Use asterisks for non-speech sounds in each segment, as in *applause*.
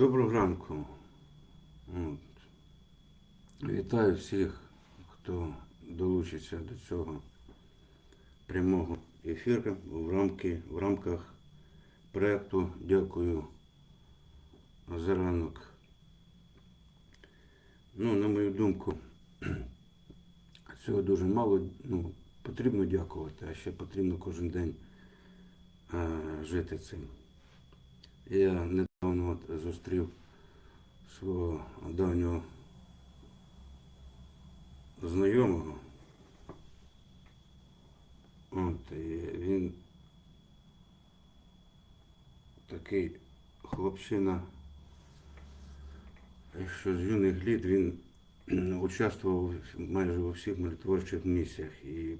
Доброго ранку. От. Вітаю всіх, хто долучиться до цього прямого ефіру в, рамки, в рамках проєкту Дякую за ранок. Ну, на мою думку, *clears throat* цього дуже мало. Ну, потрібно дякувати, а ще потрібно кожен день е, жити цим. Я недавно от зустрів свого давнього знайомого. От, і він такий хлопчина, що з юних літ він участвував майже у всіх миротворчих місіях. І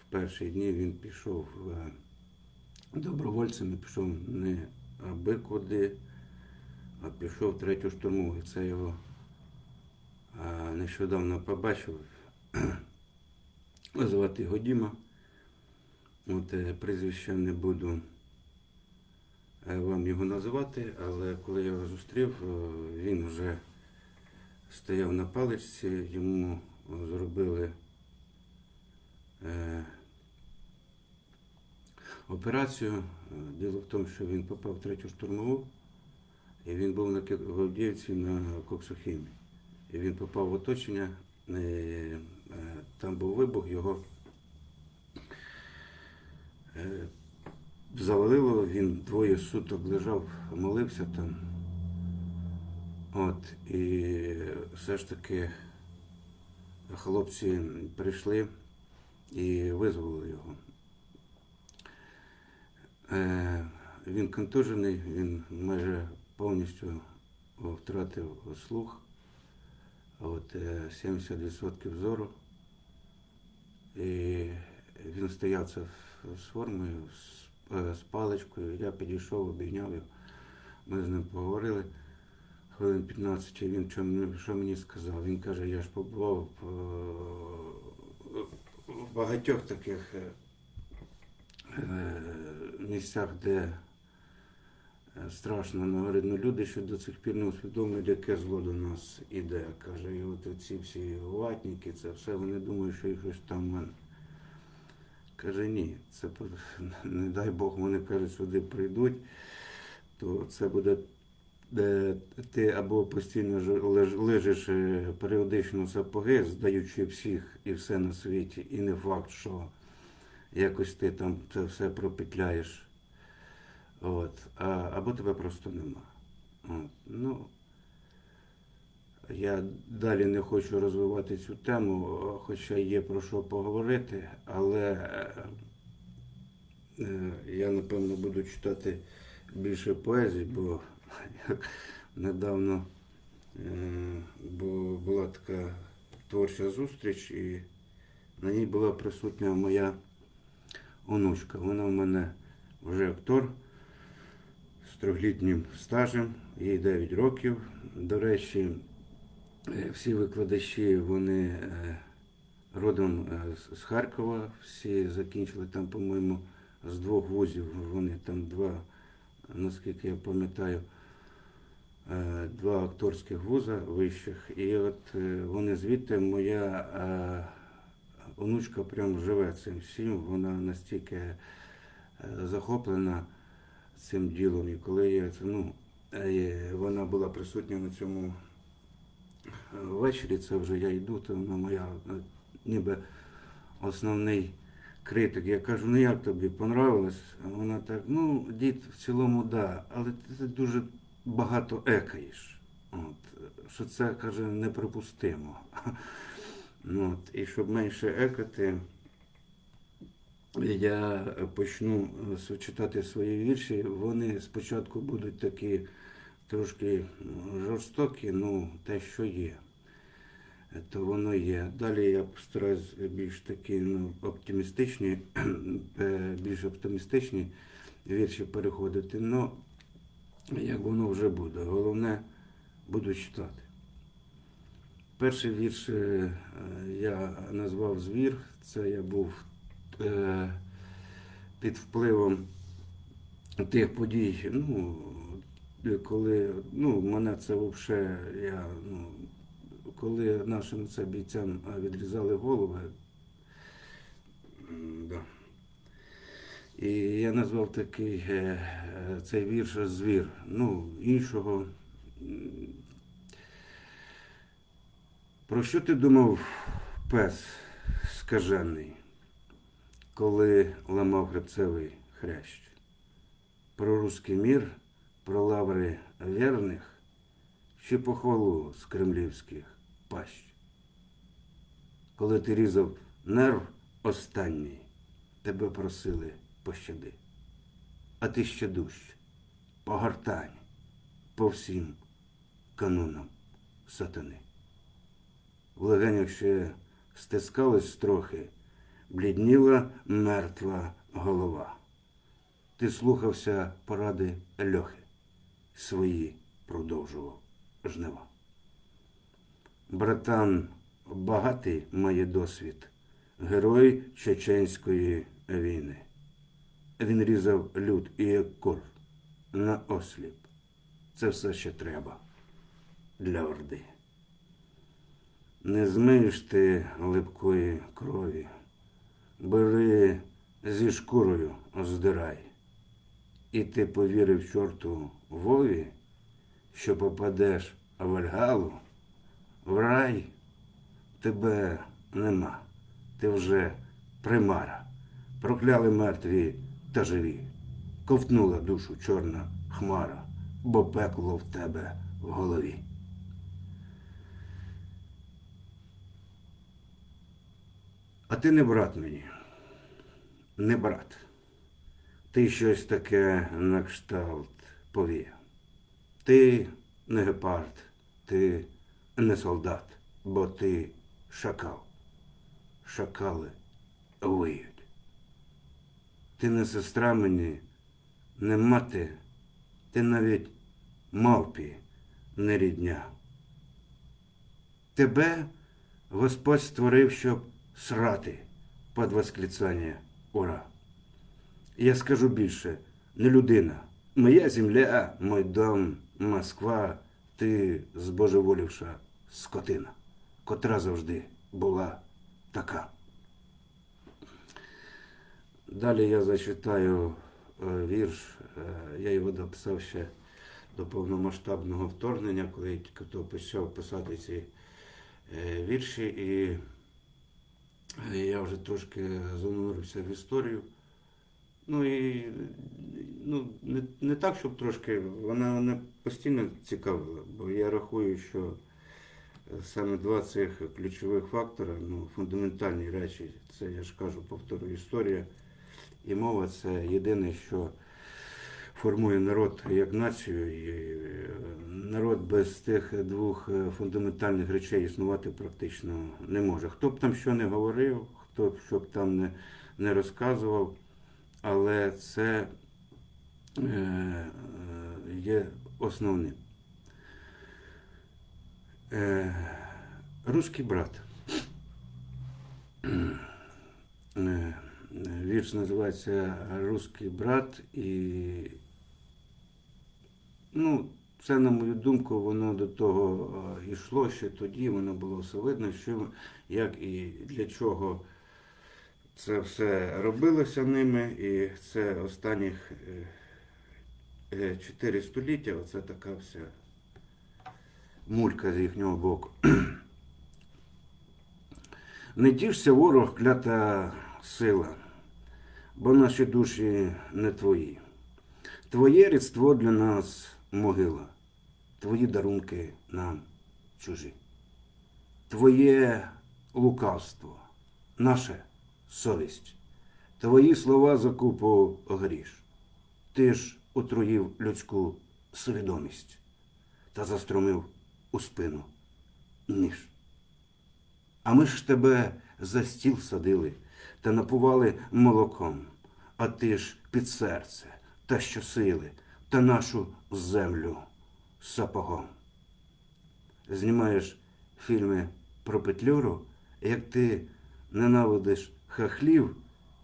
в перші дні він пішов е, добровольцем пішов не аби куди, а пішов третю штурмову. І це його нещодавно побачив. Звати його Діма. От е, прізвища не буду е, вам його називати, але коли я його зустрів, е, він вже стояв на паличці, йому зробили операцію. Діло в тому, що він попав в третю штурмову, і він був на Авдіївці на Коксохімі. І він попав в оточення, е, е, там був вибух, його е, завалило, він двоє суток лежав, молився там. От, і все ж таки хлопці прийшли і визволили його. Він контужений, він майже повністю втратив слух. От, е, 70% зору. І він стояв це з формою, з, е, паличкою. Я підійшов, обійняв його. Ми з ним поговорили хвилин 15, він що мені, сказав? Він каже, я ж побував в, е, багатьох таких е, е, місцях, де е, страшно, але говорить, ну люди ще до цих пір не усвідомлюють, яке зло до нас іде. Каже, і от ці всі ватники, це все, вони думають, що їх щось там. Каже, ні, це *laughs* не дай Бог, вони кажуть, сюди прийдуть, то це буде де ти або постійно лежиш е, періодично сапоги, здаючи всіх і все на світі, і не факт, що якось ти там це все пропетляєш. От. А, або тебе просто нема. От. Ну, я далі не хочу розвивати цю тему, хоча є про що поговорити, але е, я напевно буду читати більше поезії, бо як недавно е, бу- була така творча зустріч, і на ній була присутня моя онучка. Вона в мене вже актор з трьохлітнім стажем, їй 9 років. До речі, е, всі викладачі вони е, родом е, з- Харкова, всі закінчили там, по-моєму, з двох вузів. Вони там два, наскільки я пам'ятаю, два акторських вуза вищих. І от вони звідти моя онучка прям живе цим всім. Вона настільки захоплена цим ділом. І коли я ну, е, вона була присутня на цьому е, ввечері, це вже я йду, то вона моя е, ніби основний критик. Я кажу, ну як тобі понравилось? Вона так, ну, дід, в цілому, да, але ти, дуже багато екаєш. От, що це, каже, неприпустимо. *laughs* От, і щоб менше екати, я почну е, читати свої вірші. Вони спочатку будуть такі трошки жорстокі, ну, те, що є, е, то воно є. Далі я постараюсь більш такі ну, оптимістичні, *clears throat* е, більш оптимістичні вірші переходити. Ну, як воно вже буде. Головне, буду читати. Перший вірш я назвав Звір. Це я був під впливом тих подій, ну, коли ну, мене це взагалі, я, ну, коли нашим це бійцям е, відрізали голови, да. І я назвав такий е, е, цей вірш звір. Ну, іншого. Про що ти думав, пес скажений, коли ламав хребцевий хрящ? Про руський мір, про лаври вірних чи похвалу з кремлівських пащ? Коли ти різав нерв останній, тебе просили пощади. А ти ще дужче, погортань по всім канонам сатани. В легенях ще стискалась трохи, блідніла мертва голова. Ти слухався поради Льохи, свої продовжував жнива. Братан багатий має досвід, герой чеченської війни. Він різав люд і кор на осліп. Це все ще треба для Орди. Не змиєш ти липкої крові, бери зі шкурою здирай. І ти повірив чорту Вові, що попадеш в Вальгалу, в рай тебе нема, ти вже примара. Прокляли мертві та живі, ковтнула душу чорна хмара, бо пекло в тебе в голові. А ти не брат мені, не брат. Ти щось таке на кшталт повія. Ти не гепард, ти не солдат, бо ти шакал. Шакали виють. Ти не сестра мені, не мати, ти навіть мавпі не рідня. Тебе Господь створив, щоб срати під восклицання ура. Я скажу більше, не людина. Моя земля, мой дом, Москва, ти збожеволівша скотина, котра завжди була така. Далі я зачитаю е, вірш, е, я його дописав ще до повномасштабного вторгнення, коли тільки то почав писати ці е, вірші, і я вже трошки занурився в історію. Ну і ну, не, не так, щоб трошки, вона мене постійно цікавила, бо я рахую, що е, саме два цих ключових фактора, ну, фундаментальні речі, це я ж кажу, повторю, історія і мова це єдине, що формує народ як націю. І е, народ без тих двох е, фундаментальних речей існувати практично не може. Хто б там що не говорив, хто б що б там не, не розказував, але це е, е, є основним. Е, Руський брат. Е, Вірш називається Руський брат і ну, це, на мою думку, воно до того йшло ще тоді, воно було все видно, що як і для чого це все робилося ними. І це останніх е, е, чотири століття, оце така вся мулька з їхнього боку. *clears throat* Не тішся ворог, клята сила, бо наші душі не твої. Твоє рідство для нас могила, твої дарунки нам чужі. Твоє лукавство, наша совість, твої слова закупу гріш. Ти ж отруїв людську свідомість та застромив у спину ніж. А ми ж тебе за стіл садили та напували молоком, а ти ж під серце та щосили та нашу землю сапогом. Знімаєш фільми про Петлюру, як ти ненавидиш хахлів,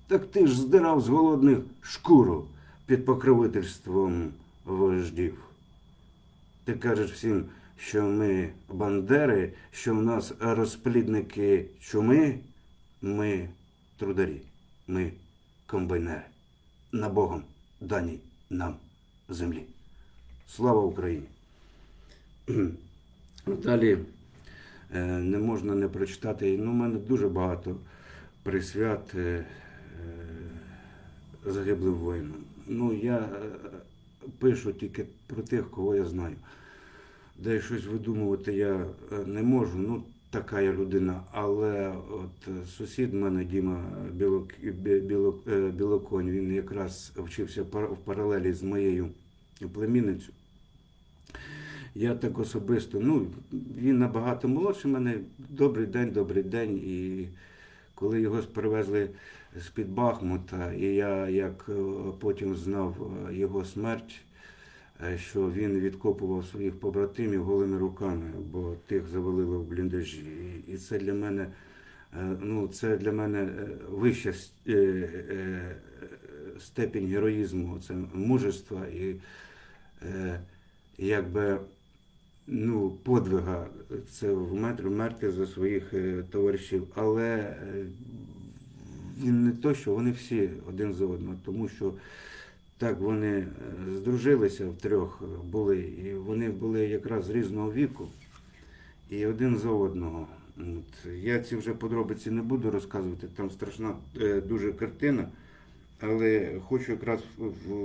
так ти ж здирав з голодних шкуру під покровительством вождів. Ти кажеш всім, що ми бандери, що в нас розплідники чуми, ми трударі, ми комбайнери. На Богом даній нам землі. Слава Україні! *clears throat* Далі е, не можна не прочитати. Ну, у мене дуже багато присвят е, е, загиблим воїнам. Ну, я пишу тільки про тих, кого я знаю. Де щось видумувати я не можу. Ну, така я людина. Але от е, сусід мене Діма Білок, Білок, е, Білоконь, він якраз вчився в паралелі з моєю племінницею. Я так особисто, ну, він набагато молодший мене. Добрий день, добрий день. І коли його привезли з-під Бахмута, і я як е, потім знав його смерть, що він відкопував своїх побратимів голими руками, бо тих завалило в бліндажі. І- це для мене, е, ну, це для мене е, вища е, е, степінь героїзму, це мужества і е, якби ну, подвига це вмерти, за своїх е, товаришів. Але е, він не то, що вони всі один за одного, тому що так вони е, здружилися втрьох е, були, і вони були якраз різного віку, і один за одного. От. Я ці вже подробиці не буду розказувати, там страшна е, дуже картина. Але хочу якраз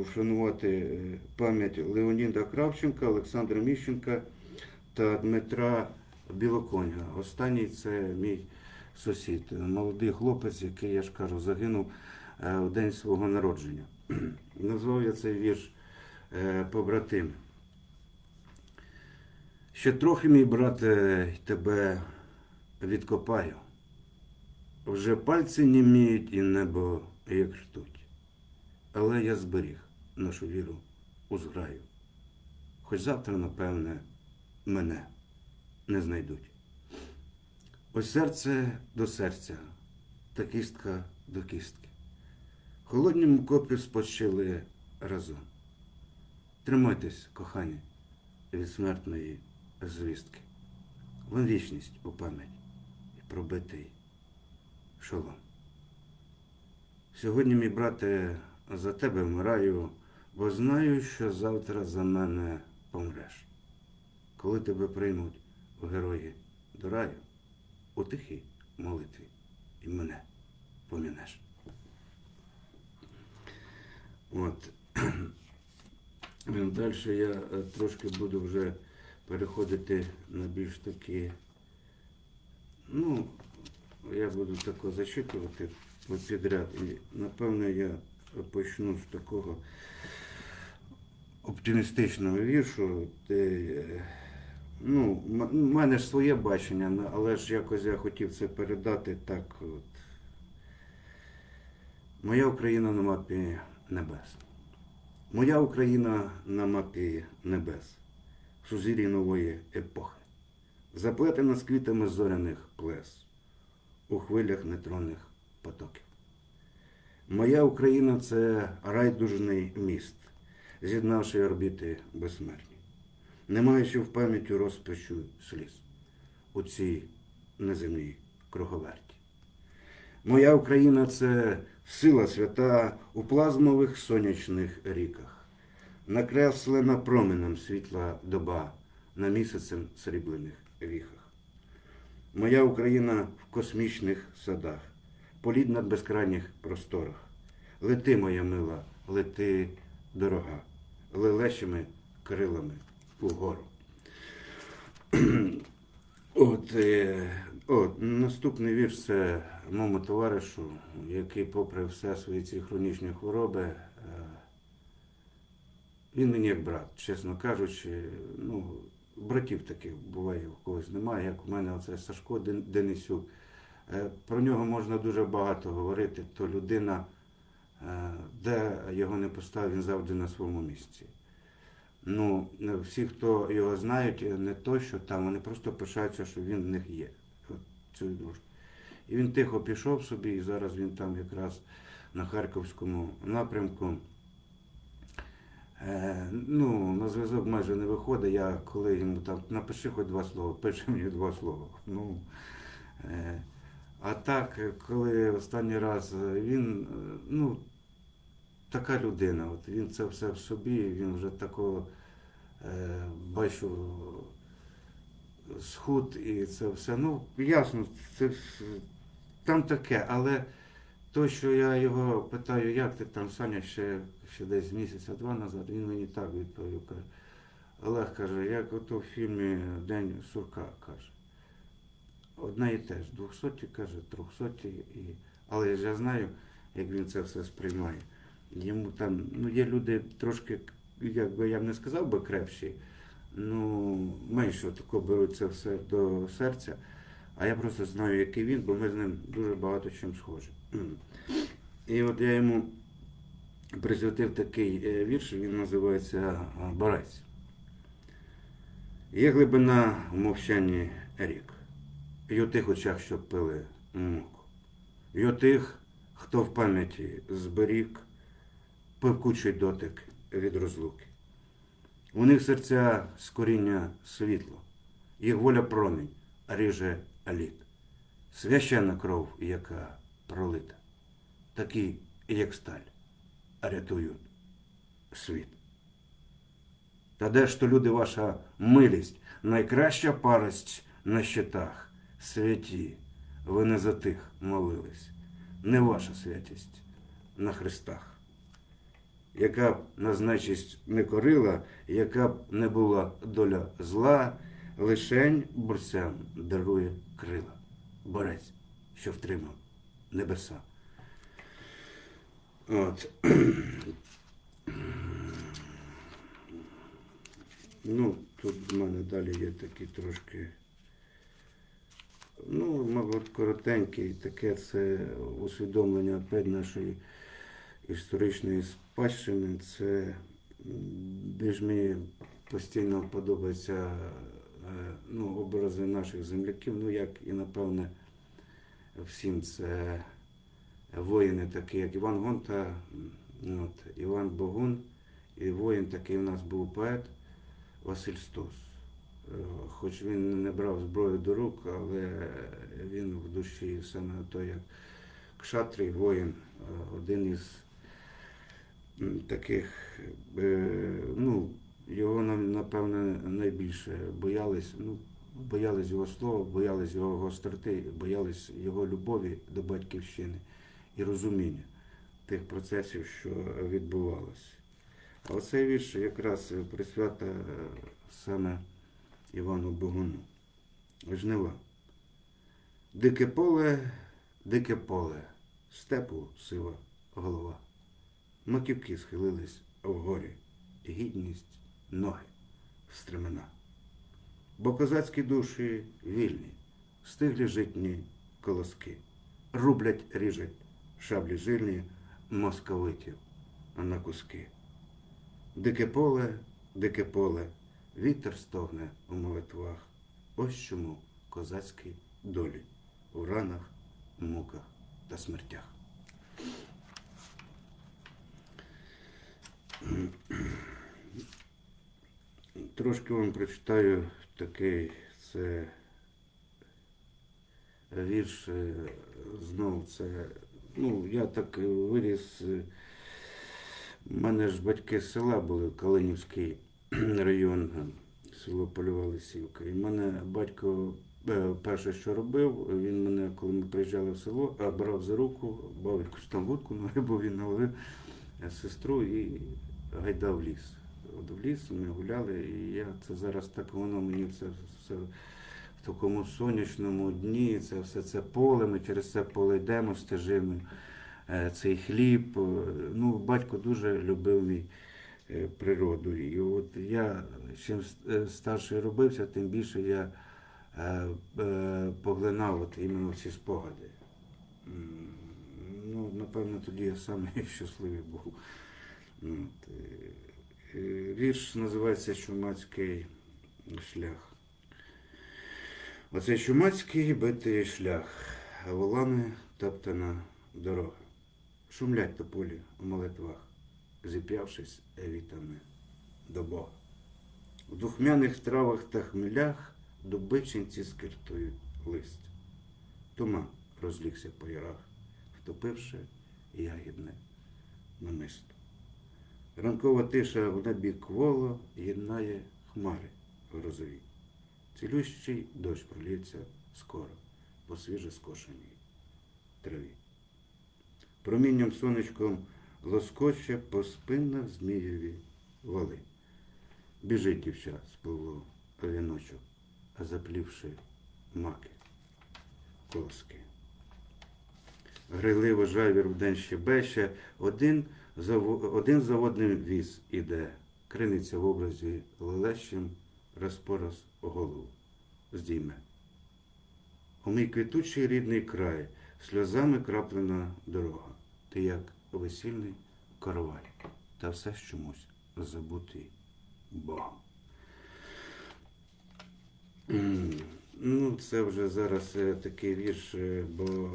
вшанувати пам'ять Леоніда Кравченка, Олександра Міщенка та Дмитра Білоконя. Останній це мій сусід, молодий хлопець, який, я ж кажу, загинув в день свого народження. *clears throat* Назвав я цей вірш е, побратим. Ще трохи, мій брате, тебе відкопаю. Вже пальці німіють і небо як ртуть. Але я зберіг нашу віру у зграю. Хоч завтра, напевне, мене не знайдуть. Ось серце до серця, та кістка до кістки. В холоднім копі спочили разом. Тримайтесь, кохані, від смертної звістки. Вон вічність у пам'ять і пробитий шолом. Сьогодні, мій брате, за тебе вмираю, бо знаю, що завтра за мене помреш. Коли тебе приймуть в герої до раю, у тихій молитві і мене помінеш. От. *clears throat* Далі я е, трошки буду вже переходити на більш такі, ну, я буду тако зачитувати підряд. І напевно я почну з такого оптимістичного віршу, де, е, ну, в мене ж своє бачення, але ж якось я хотів це передати так. От. Моя Україна на мапі небес. Моя Україна на мапі небес, в сузір'ї нової епохи, заплетена з квітами зоряних плес, у хвилях нейтронних потоків. Моя Україна це райдужний міст, з'єднавши орбіти безсмертні, не маючи в пам'яті розпачу сліз у цій неземній круговерті. Моя Україна це сила свята у плазмових сонячних ріках, накреслена променем світла доба на місяцем сріблених віхах. Моя Україна в космічних садах, політ над безкрайніх просторах. Лети, моя мила, лети, дорога, лелещими крилами угору. *clears throat* От, от, наступний вірш це моєму товаришу, який, попри все свої ці хронічні хвороби, е, він мені як брат, чесно кажучи, ну, братів таких буває, у когось немає, як у мене оце Сашко Денисюк. Е, Про нього можна дуже багато говорити, то людина, е, де його не поставив, він завжди на своєму місці. Ну, всі, хто його знають, не то, що там, вони просто пишаються, що він в них є. От цією. І він тихо пішов собі, і зараз він там якраз на Харківському напрямку. Е, ну, на зв'язок майже не виходить. Я коли йому там напиши хоч два слова, пише мені два слова. Ну, е, а так, коли останній раз е, він, е, ну, така людина, от він це все в собі, він вже такого е, бачу схуд і це все. Ну, ясно, це там таке, але то, що я його питаю, як ти там, Саня, ще, ще десь місяця два назад, він мені так відповів. Каже, Олег каже, як ото в фільмі День сурка каже. Одне і те ж, двохсоті, каже, трьохсоті, і... але я знаю, як він це все сприймає. Йому там, ну є люди трошки, як би я б не сказав би крепші, ну менше тако беруть це все до серця. А я просто знаю, який він, бо ми з ним дуже багато чим схожі. І от я йому присвятив такий е, вірш, він називається а, Барець. Є глибина в мовчанні рік, і у тих очах, що пили муку, і у тих, хто в пам'яті зберіг певкучий дотик від розлуки. У них серця з коріння світло, їх воля промінь, ріже лід. Священна кров, яка пролита, такі, як сталь, рятують світ. Та де ж то люди ваша милість, найкраща парость на щитах, святі, ви не за тих молились, не ваша святість на хрестах яка б на значість не корила, яка б не була доля зла, лишень борцям дарує крила. Борець, що втримав небеса. От. *clears throat* Ну, тут в мене далі є такі трошки. Ну, мабуть, коротенькі, таке це усвідомлення опять нашої історичної спадщини. Це більш мені постійно подобаються е, ну, образи наших земляків, ну як і напевне всім це воїни такі, як Іван Гонта, от, Іван Богун, і воїн такий у нас був поет Василь Стус. Е, Хоч він не брав зброю до рук, але він в душі саме той, як кшатрій воїн, е, один із таких, е, ну, його напевне, найбільше боялись. Ну, боялись його слова, боялись його гостроти, боялись його любові до батьківщини і розуміння тих процесів, що відбувалося. А оцей вірш якраз присвята е, саме Івану Богуну. Жнива. Дике поле, дике поле, степу сива голова. Маківки схилились вгорі, гідність ноги в стремена. Бо козацькі душі вільні, стиглі житні колоски, рублять, ріжать шаблі жирні московитів на куски. Дике поле, дике поле, вітер стогне у молитвах. Ось чому козацькі долі у ранах, муках та смертях. Трошки вам прочитаю такий це вірш. е, Знов це. Ну, я так е, виріс. е, У мене ж батьки з села були, Калинівський *clears throat* район, е, село Польова Лисівка. І в мене батько е, перше, що робив, він мене, коли ми приїжджали в село, брав за руку, бав якусь там водку на рибу, він наловив е, сестру і гайдав ліс. От в ліс ми гуляли, і я це зараз так воно мені це все в такому сонячному дні, це все це поле, ми через це поле йдемо стежиною, е, цей хліб. е, Ну, батько дуже любив мій е, природу. І от я чим е, старший робився, тим більше я поглинав от іменно ці спогади. Ну, напевно, тоді я саме *laughs* щасливий був. От, Вірш називається Чумацький шлях. Оце чумацький битий шлях, а волами топтана дорога. Шумлять тополі у молитвах, зіп'явшись вітами до Бога. В духмяних травах та хмелях дубичинці скиртують лист. Туман розлігся по ярах, втопивши ягідне намисто. Ранкова тиша в небі кволо єднає хмари грозові. Цілющий дощ пролється скоро по свіже скошеній траві. Промінням сонечком лоскоче по спинах змієві вали. Біжить дівча пилу віночок, а заплівши маки колоски. Грайливо жайвір вдень щебече, один один за одним віз іде, криниться в образі лелещем, розпораз голову здійме. У мій квітучий рідний край, сльозами краплена дорога. Ти як весільний каравай, та все чомусь забутий Богом. Ну, це вже зараз е, такий вірш, е, бо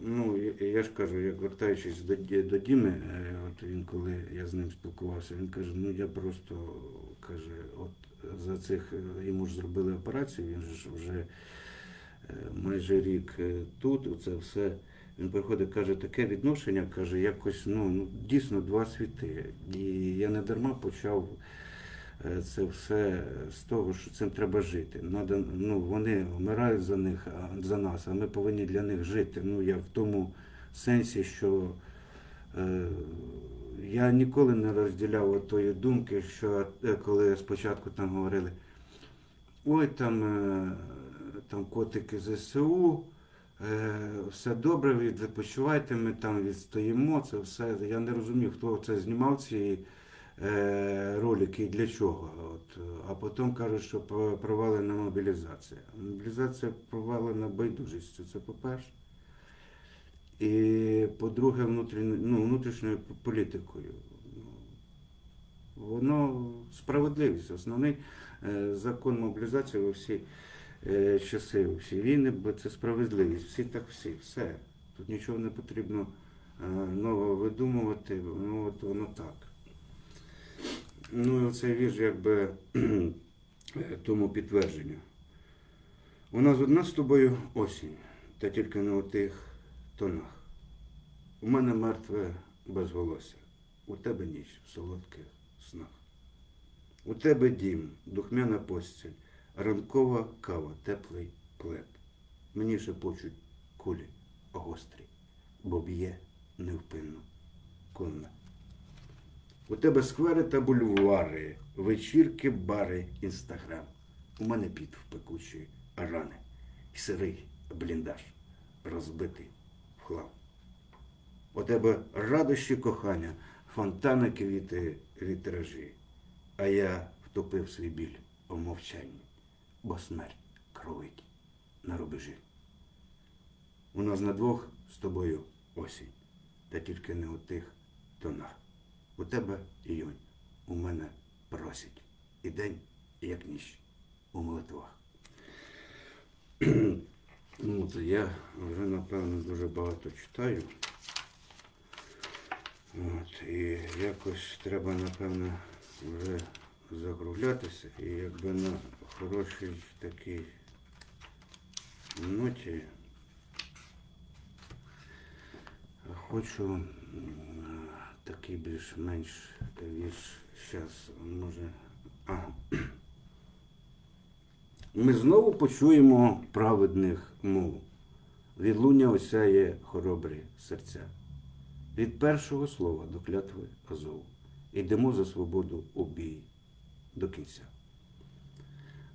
ну, я, я ж кажу, як вертаючись до, до Діми, е, от він коли я з ним спілкувався, він каже, ну я просто каже, от за цих е, йому ж зробили операцію, він ж вже е, майже рік тут, це все. Він приходить, каже, таке відношення, каже, якось ну, ну дійсно два світи. І я не дарма почав це все з того, що цим треба жити. Надо, ну, вони вмирають за них, за нас, а ми повинні для них жити. Ну, я в тому сенсі, що е, я ніколи не розділяв тої думки, що е, коли спочатку там говорили, ой, там, е, там котики ЗСУ. Е, Все добре, відпочивайте, ми там відстоїмо, це все. Я не розумів, хто це знімав ці е, ролики для чого. От. А потім кажуть, що провалена мобілізація. Мобілізація провалена байдужістю, це по-перше. І по-друге, ну, внутрішньою політикою. Ну, Воно справедливість. Основний е, закон мобілізації у всі е, часи, у всі війни, бо це справедливість. Всі так всі, все. Тут нічого не потрібно е, нового видумувати, ну от воно так. Ну і оцей вірш якби *clears throat* тому підтвердження. У нас одна з тобою осінь, та тільки не у тих тонах. У мене мертве безголосся, у тебе ніч в солодких снах. У тебе дім, духмяна постіль, ранкова кава, теплий плед. Мені шепочуть кулі гострі, бо б'є невпинно кулемет. У тебе сквери та бульвари, вечірки, бари, інстаграм. У мене піт в пекучі рани. Сирий бліндаж, розбитий в хлам. У тебе радощі кохання, фонтани, квіти, вітражі. А я втопив свій біль у мовчанні, бо смерть кровить на рубежі. У нас на двох з тобою осінь, та тільки не у тих тонах. У тебе іюнь, у мене просить. І день, як ніч, у молитвах. *clears throat* Ну, то я вже, напевно, дуже багато читаю. От, і якось треба, напевно, вже закруглятися. І якби на хорошій такій ноті хочу такий більш-менш вірш зараз, може. Ага. Ми знову почуємо праведних мов. Відлуння осяє хоробрі серця. Від першого слова до клятви Азову. Йдемо за свободу у бій до кінця.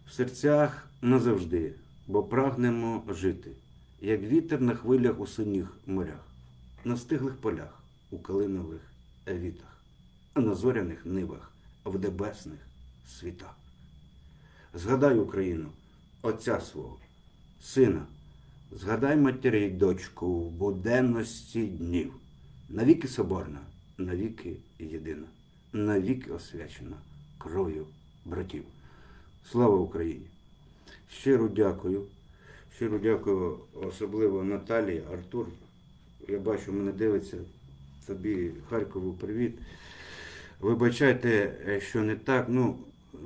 В серцях назавжди, бо прагнемо жити, як вітер на хвилях у синіх морях, на стиглих полях, у калинових вітах, на зоряних нивах, в небесних світах. Згадай Україну, отця свого, сина, згадай матері й дочку в буденності днів. Навіки соборна, навіки єдина, навіки освячена кров'ю братів. Слава Україні! Щиро дякую. Щиро дякую особливо Наталії, Артур. Я бачу, мене дивиться. Тобі Харкову привіт. Вибачайте, е, що не так. Ну,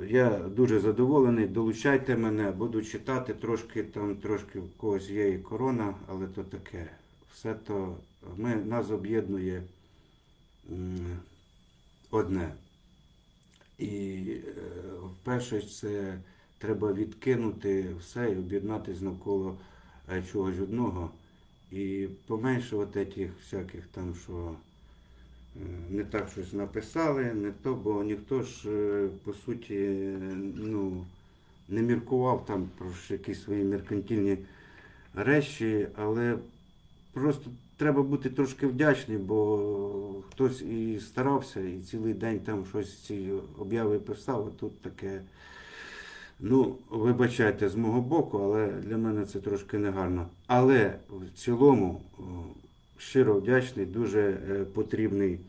я дуже задоволений. Долучайте мене, буду читати трошки, там трошки в когось є і корона, але то таке. Все то ми, нас об'єднує одне. І е, вперше це треба відкинути все і об'єднатися навколо е, чогось одного. І поменше от этих всяких там, що не так щось написали, не то, бо ніхто ж, е, по суті, е, ну, не міркував там про якісь свої меркантильні речі, але просто треба бути трошки вдячний, бо хтось і старався, і цілий день там щось ці обяви писав, а тут таке. Ну, вибачайте з мого боку, але для мене це трошки негарно. Але в цілому щиро вдячний, дуже е, потрібний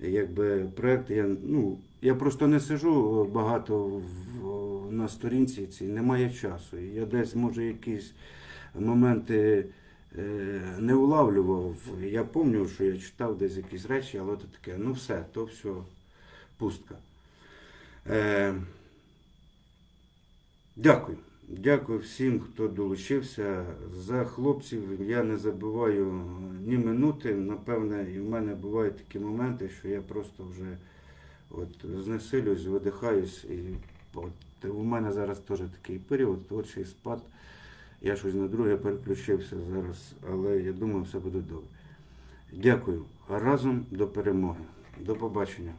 якби, проект. Я, ну, я просто не сижу багато в, на сторінці цій, немає часу. Я десь, може, якісь моменти е, не улавлював. Я пам'ятаю, що я читав десь якісь речі, але то таке, ну все, то все пустка. Е, Дякую. Дякую всім, хто долучився. За хлопців я не забуваю ні минути. Напевне, і в мене бувають такі моменти, що я просто вже от, знесилюсь, видихаюсь. І от, у мене зараз теж такий період, творчий спад. Я щось на друге переключився зараз, але я думаю, все буде добре. Дякую. Разом до перемоги. До побачення.